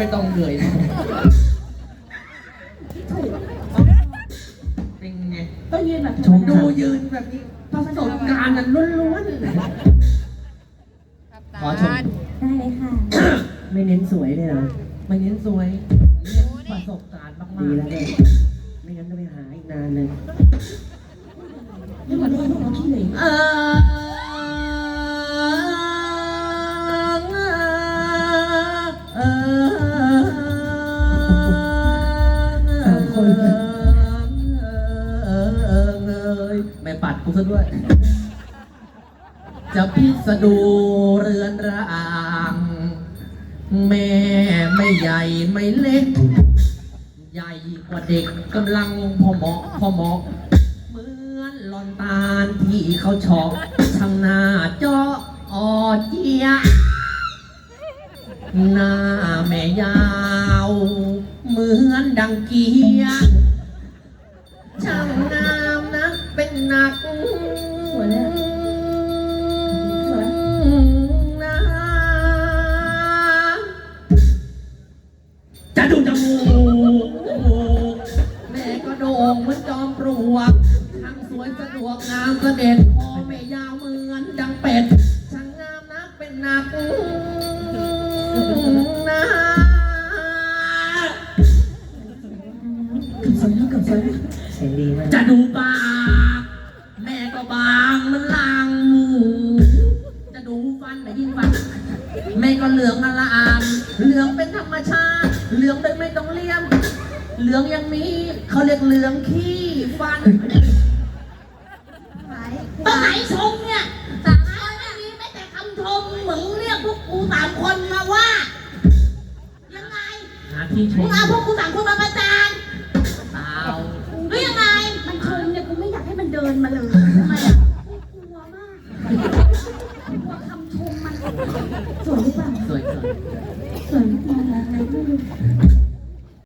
ไม่ต้องเหนื่อยนะเป็นไงต้องยืนแบบชมดูยืนแบบนี้ประสบการณ์นั้นล้วนๆขอชมได้เลยค่ะ ไม่เน้นสวยเลยเหรอไม่เน้นสวยเน้นประสบการณ์มากดีๆแล้วเลยไม่งั้นก็ไปหาอีกนานเลยนี่มันได้พวกเราขี้เหร่เออเอ กูซะด้วย จะพิสดูเรือนร่าง แม่ไม่ใหญ่ไม่เล็ก ใหญ่กว่าเด็กกำลังพอเหมาะพอเหมาะเหมือนหลอนตาลที่เขาเฉาะช่างหน้าเจาะออเจียหน้าแม่ยาว เหมือนดังเกีย วกทั้งสวยสะดวกงามเสด็จคอแม่ยาวเหมือนดังเป็ดช่างงามนักเป็นหนักนะสวยแล้วกับสวยแล้วเสียงดีมากจะดูปากแม่ก็บางเหมันลางหมูจะดูฟันแต่ยิ่งฟันแม่ก็เหลืองอลามเหลืองเป็นธรรมชาติ เหลืองโดยไม่ต้องเลี่ยม เหลืองอย่างนี้เขาเรียกเหลืองขี้ ฟันตรงไหนชมเนี่ยสามคนไม่มีแม้แต่คำชมเหมือนเรียกพวกกูสามคนมาว่า ยังไงหาที่ชมึมงเอาพวกกูสามคนมาประจานเปล่าหรือยังไง มันชมเนี่ยกูไม่อยากให้มันเดินมาเลยทำไมอะกลัวมากกลัวคำชมมันสวยหรือเปล่าสวยสวยสวยไหม